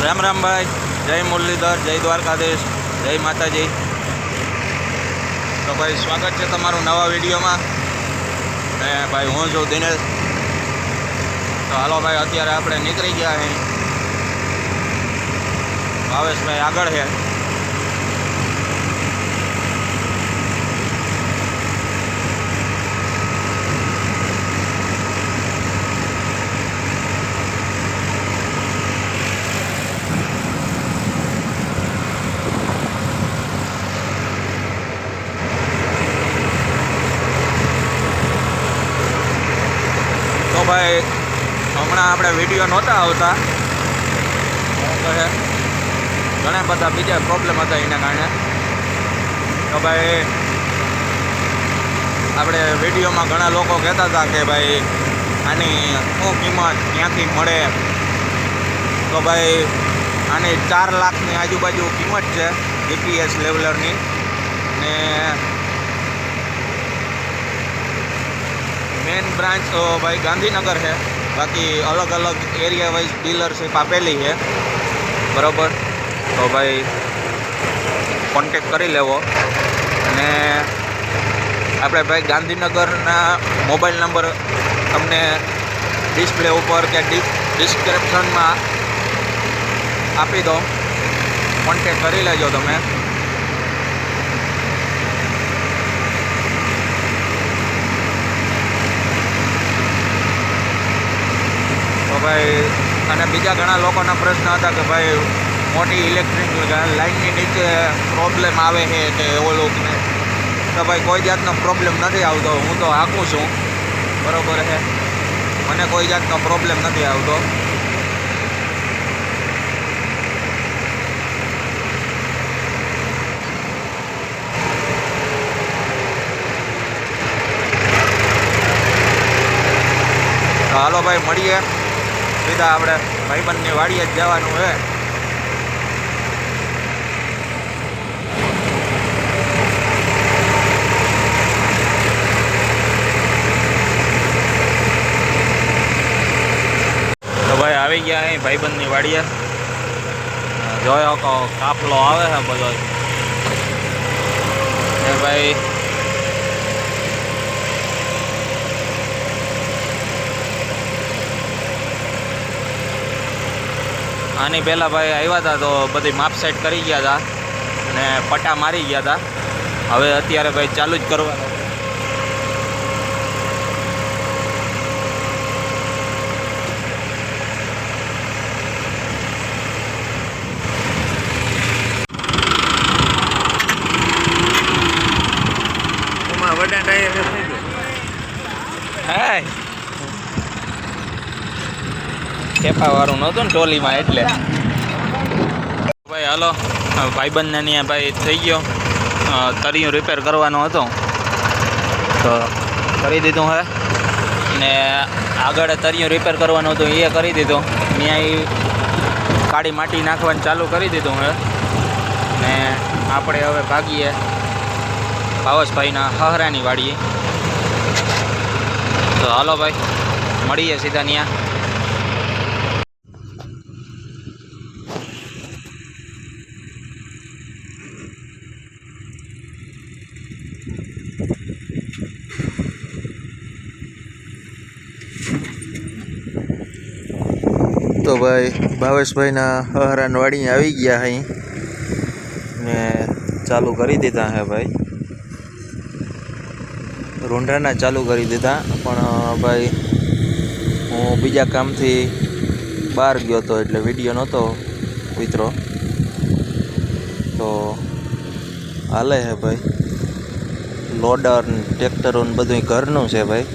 રામ રામભાઈ જય મુરલીધર, જય દ્વારકાધીશ, જય માતાજી. તો ભાઈ, સ્વાગત છે તમારું નવા વિડીયોમાં. ને ભાઈ, હું છું દિનેશ. તો હાલો ભાઈ, અત્યારે આપણે નીકળી ગયા અહીં ભાવેશભાઈ આગળ છે ભાઈ, હમણાં આપણે વીડિયો નહોતા આવતા. ઘણા બધા બીજા પ્રોબ્લેમ હતા એના કારણે. તો ભાઈ, આપણે વિડીયોમાં ઘણા લોકો કહેતા હતા કે ભાઈ, આની શું કિંમત ક્યાંથી મળે? તો ભાઈ, આની ચાર લાખની આજુબાજુ કિંમત છે જીપીએસ લેવલરની ને મેન બ્રાન્ચ ભાઈ ગાંધીનગર છે. બાકી અલગ અલગ એરિયા વાઇઝ ડીલરશીપ આપેલી છે. બરાબર? તો ભાઈ કોન્ટેક કરી લેવો. અને આપણે ભાઈ ગાંધીનગરના મોબાઈલ નંબર તમને ડિસ્પ્લે ઉપર કે ડિસ્ક્રિપ્શનમાં આપી દો કોન્ટેક કરી લેજો તમે. ભાઈ, અને બીજા ઘણા લોકોના પ્રશ્ન હતા કે ભાઈ, મોટી ઇલેક્ટ્રિક લાઇનની નીચે પ્રોબ્લેમ આવે છે કે એવો લોકોને. તો ભાઈ, કોઈ જાતનો પ્રોબ્લેમ નથી આવતો. હું તો હાંકું છું. બરાબર છે. મને કોઈ જાતનો પ્રોબ્લેમ નથી આવતો. હાલો ભાઈ, મળીએ. સીધા આપણે ભાઈબંધની વાડીએ જ જવાનું છે. તો ભાઈ આવી ગયા અહીં ભાઈબંધની વાડીએ. જોયો કાફલો આવે છે બધો. ભાઈ આની પહેલાં ભાઈ આવ્યા હતા તો બધી માપસેટ કરી ગયા હતા અને પટ્ટા મારી ગયા હતા. હવે અત્યારે ભાઈ ચાલુ જ કરવાનું એમાં વડા ટાયર થઈ ગયો હે ખેપા વાળું નહોતું ને ટોલીમાં એટલે. ભાઈ, હાલો. ભાઈબંધને ત્યાં ભાઈ થઈ ગયો. તરિયું રિપેર કરવાનો હતો. તો કરી દીધું હે. ને આગળ તરિયું રિપેર કરવાનું હતું એ કરી દીધું. ત્યાં કાળી માટી નાખવાનું ચાલુ કરી દીધું હે. ને આપણે હવે ભાગીએ ભાવસભાઈના હહરાની વાડીએ. તો હાલો ભાઈ, મળીએ સીધા ત્યાં ભાઈ, ભાવેશભાઈના હહરાન વાડી આવી ગયા અહીં ને ચાલુ કરી દીધા હે ભાઈ. રૂંઢાના ચાલુ કરી દીધા, પણ ભાઈ, હું બીજા કામથી બહાર ગયો હતો એટલે વીડિયો નહોતો ઉતરો તો હાલે હે ભાઈ. લોડર ટ્રેક્ટરો બધું ઘરનું છે ભાઈ.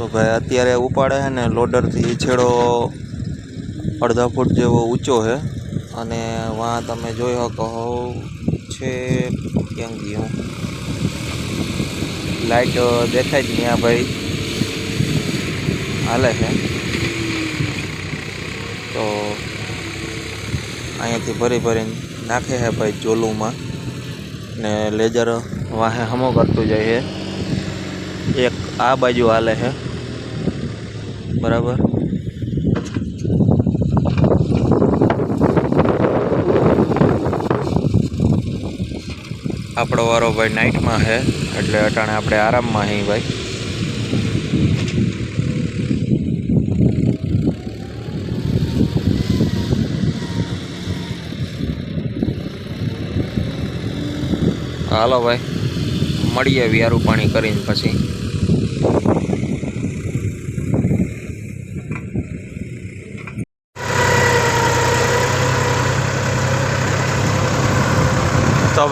તો ભાઈ અત્યારે ઉપાડે છે ને લોડરથી છેડો અડધા ફૂટ જેવો ઊંચો છે. અને વાં તમે જોઈ શકો છે કેમ ગયું લાઈટ દેખાય જ ત્યાં ભાઈ. હાલે છે. તો અહીંયાથી ભરી ભરીને નાખે છે ભાઈ ચોલુમાં. ને લેજર વાહે હમો કરતું જાય છે. એક આ બાજુ હાલે છે. બરાબર. આપણો વારો ભાઈ નાઇટમાં છે, એટલે અટાણે આપણે આરામમાં હી ભાઈ. હાલો ભાઈ, મળીએ વ્યારું પાણી કરીને પછી.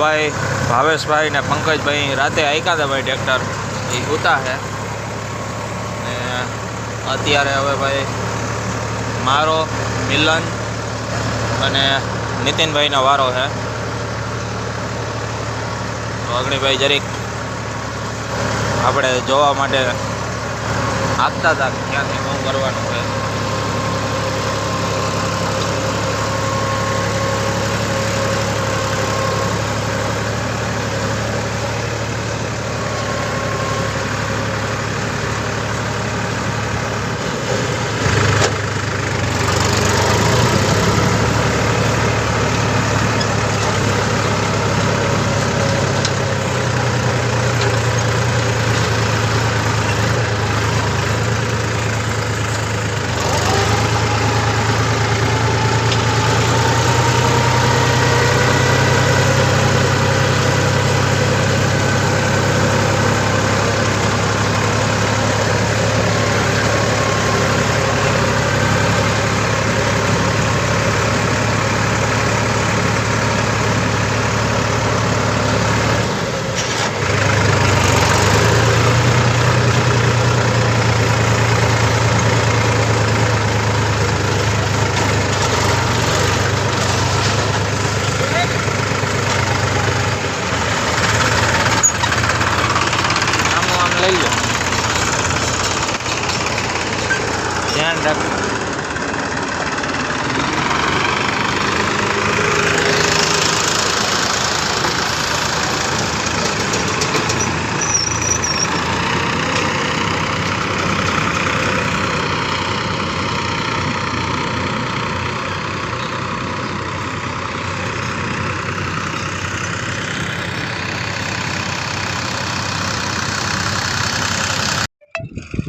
ભાઈ, ભાવેશભાઈ ને પંકજભાઈ રાતે આયકા હતા ભાઈ ટ્રેક્ટર. એ ઉતા છે ને અત્યારે હવે ભાઈ મારો મિલન અને નીતિનભાઈનો વારો છે તો અગ્નિભાઈ જરીક આપણે જોવા માટે આપતા હતા ક્યાંથી શું કરવાનું છે.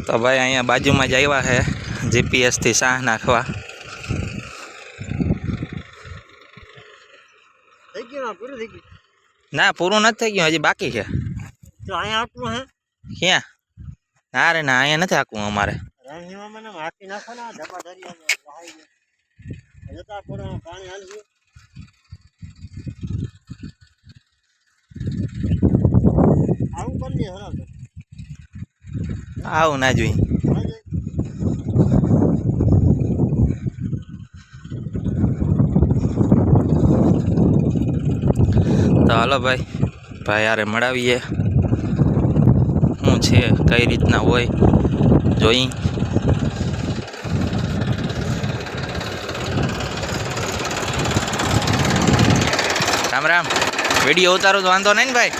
તો ભાઈ અહીંયા બાજુમાં જ આવ્યા છે. જીપીએસથી શાહ નાખવા. થઈ ગયું ને પૂરું થઈ ગયું? ના પૂરું નથી થઈ ગયું હજી બાકી છે. તો અહીંયા આટલું હે? ક્યાં? ના રે ના અહીંયા નથી હાકવું અમારે. રાણીમાં મને હાકી નાખો ને ધબા ધરી વહાઈ ગયો. જતા પડો પાણી હાલવું આવું કરી દે હરાવ આવું ના જોઈ તો હાલો ભાઈ ભાઈ યારે મળાવીએ. શું છે, કઈ રીતના હોય, જોઈ. રામ રામ. વીડિયો ઉતારો તો વાંધો નહીં ભાઈ?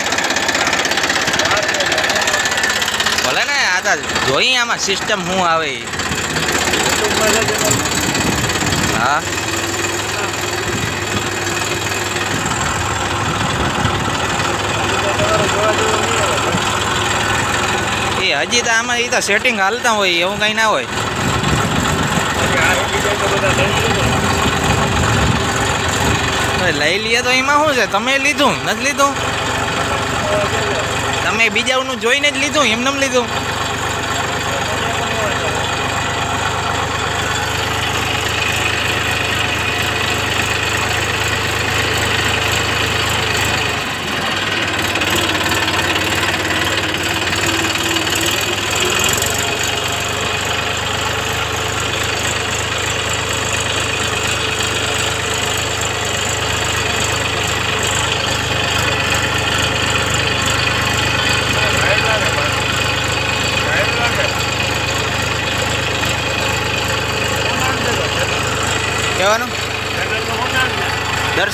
ભલે ને આ તો જોઈ આમાં સિસ્ટમ શું આવે હા. એ હજી તો આમાં એ તો સેટિંગ હાલતા હોય, એવું કંઈ ના હોય. લઈ લઈએ તો એમાં શું છે? તમે લીધું, નથી લીધું? તમે બીજાનું જોઈને જ લીધું, એમને લીધું?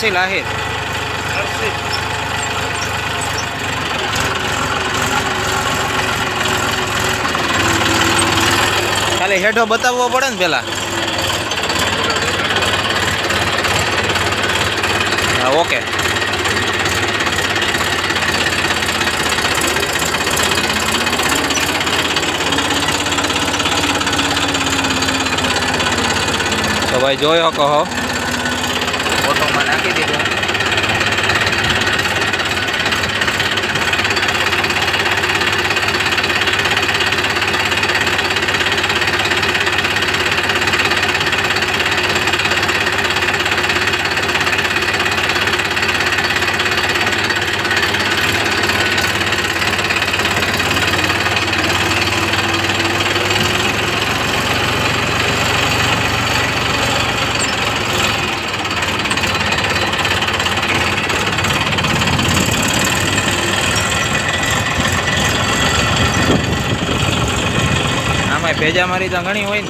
હર્ષિલ આહિર ખાલી હેઠો બતાવવો પડે ને પેલા. ઓકે. તો ભાઈ જોયો કહો. que ભેજા મારી તો ઘણી હોય ને.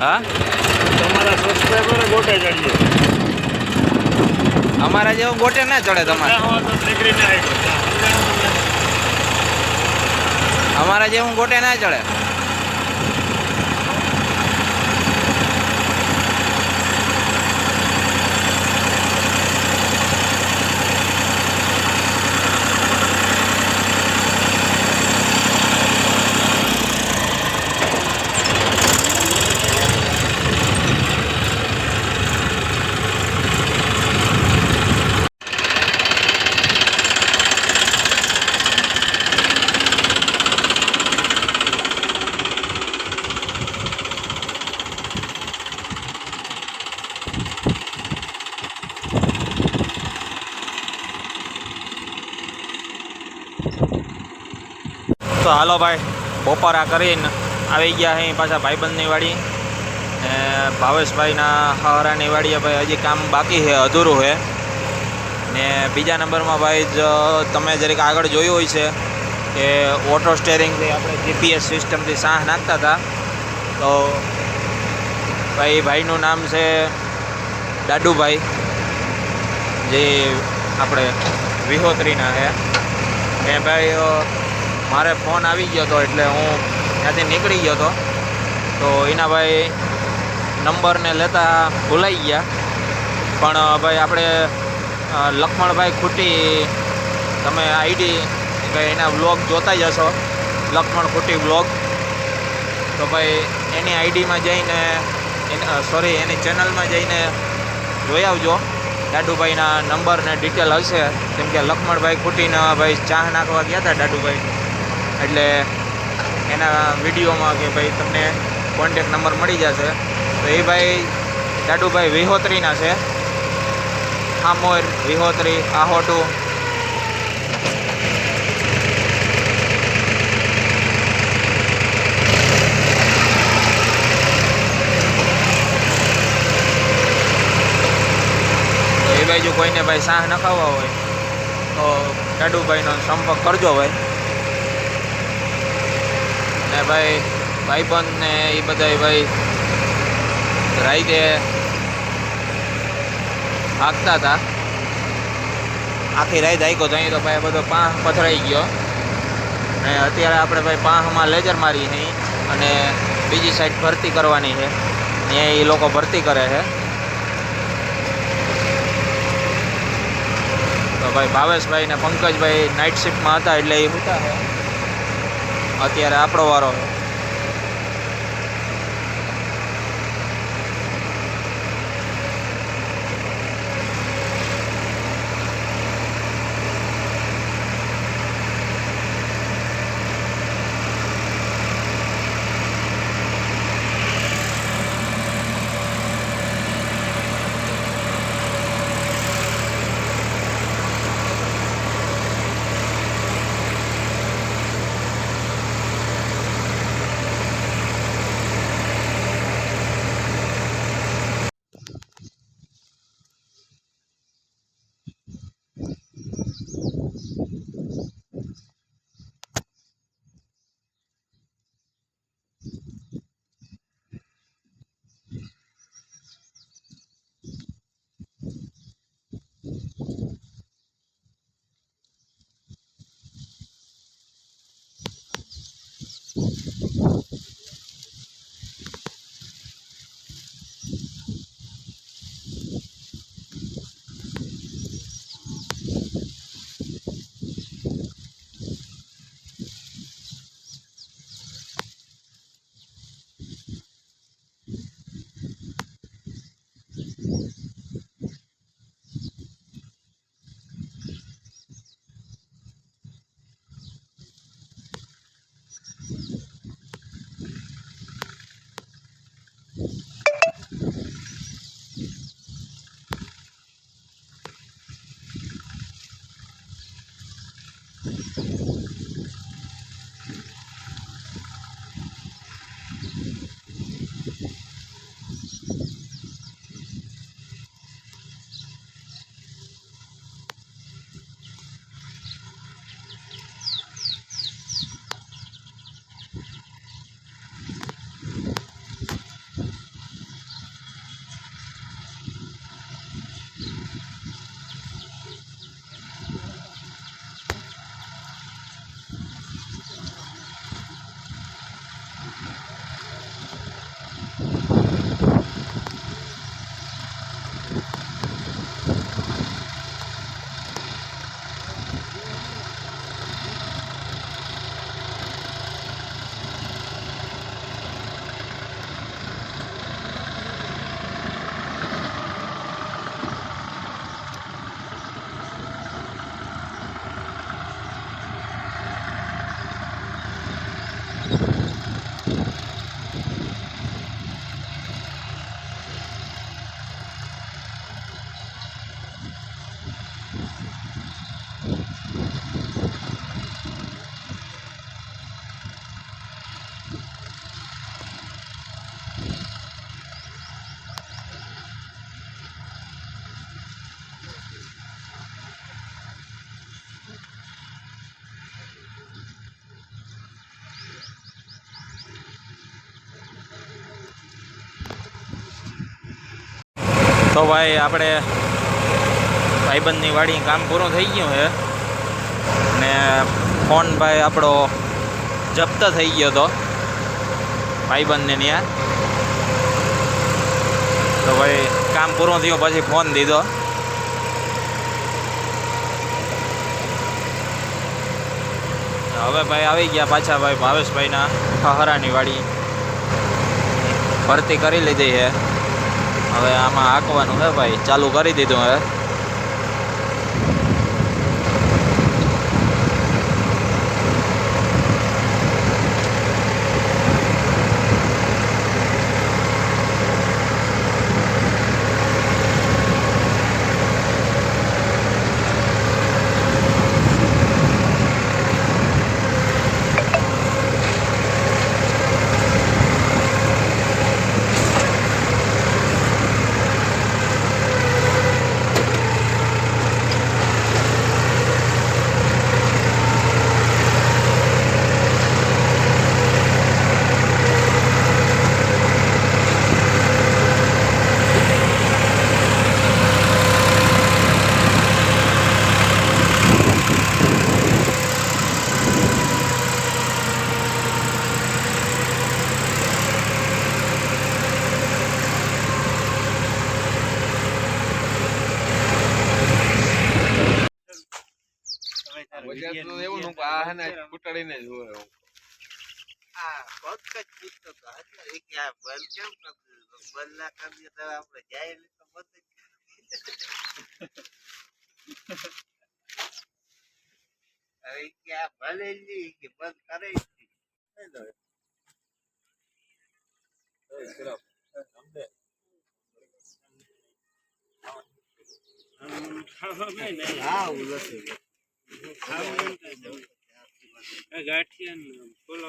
હા? તમારા સબસ્ક્રાઈબર ગોટે ચડીએ અમારા જેવો ગોટે ના ચડે તમારે. અમારા જેવું ગોટે ના ચડે. તો હાલો ભાઈ, બપોરા કરીને આવી ગયા અહીં પાછા ભાઈબંધની વાડી. ભાવેશભાઈના હરાની વાડીએ ભાઈ હજી કામ બાકી છે, અધૂરું છે. ને બીજા નંબરમાં ભાઈ જ તમે જરીક આગળ જોયું હોય છે કે ઓટો સ્ટેરિંગથી આપણે જીપીએસ સિસ્ટમથી સાહ નાખતા હતા. તો ભાઈ, ભાઈનું નામ છે દાડુભાઈ જે આપણે વિહોત્રીના છે. ને ભાઈ મારે ફોન આવી ગયો હતો એટલે હું ત્યાંથી નીકળી ગયો હતો તો એના ભાઈ નંબરને લેતા ભૂલાઈ ગયા. પણ ભાઈ આપણે લક્ષ્મણભાઈ ખૂટી, તમે આઈડી ભાઈ એના વ્લોગ જોતા જ હશો લક્ષ્મણ ખૂટી વ્લોગ. તો ભાઈ, એની આઈડીમાં જઈને સોરી, એની ચેનલમાં જઈને જોઈ આવજો. દાડુભાઈના નંબર ને ડિટેલ હશે. કેમ કે લક્ષ્મણભાઈ ખૂટીના ભાઈ ચાહ નાખવા ગયા હતા દાડુભાઈ એટલે એના વિડીયોમાં કે ભાઈ તમને કોન્ટેક નંબર મળી જશે. તો એ ભાઈ દાડુભાઈ વિહોત્રીના છે. હામોર, વિહોત્રી, આહોટુ. એ એ બાજુ કોઈને ભાઈ સાહ નખાવવા હોય, તો દાડુભાઈનો સંપર્ક કરજો ભાઈ. ને ભાઈ ભાઈબંધ ને એ બધા ભાઈ રાઈતે હાંકતા હતા. આખી રાઈત હાંક્યો તો અહીં તો ભાઈ બધો પાંહ પથરાઈ ગયો. ને અત્યારે આપણે ભાઈ પાંહમાં લેજર મારી અહીં અને બીજી સાઈડ ભરતી કરવાની છે. ત્યાં એ લોકો ભરતી કરે છે. તો ભાઈ ભાવેશભાઈ ને પંકજભાઈ નાઇટ શિફ્ટમાં હતા એટલે એ હતા છે. અત્યારે આપણો વારો તો ભાઈ આપણે ભાઈબંધની વાડી કામ પૂરું થઈ ગયું છે. ને ફોન ભાઈ આપણો જપ્ત થઈ ગયો હતો ભાઈબંધને ત્યાં. તો ભાઈ કામ પૂરું થયું પછી ફોન દીધો. હવે ભાઈ આવી ગયા પાછા ભાઈ ભાવેશભાઈના ખહરાની વાડી. ભરતી કરી લીધી છે. હવે આમાં હાંકવાનું છે ભાઈ. ચાલુ કરી દીધું હવે. ગુજરાતનું એવું નું કે આ હે ને કૂટાડીને જ હોય એવું. હા ઉલટ ગાંઠિયા ફૂલ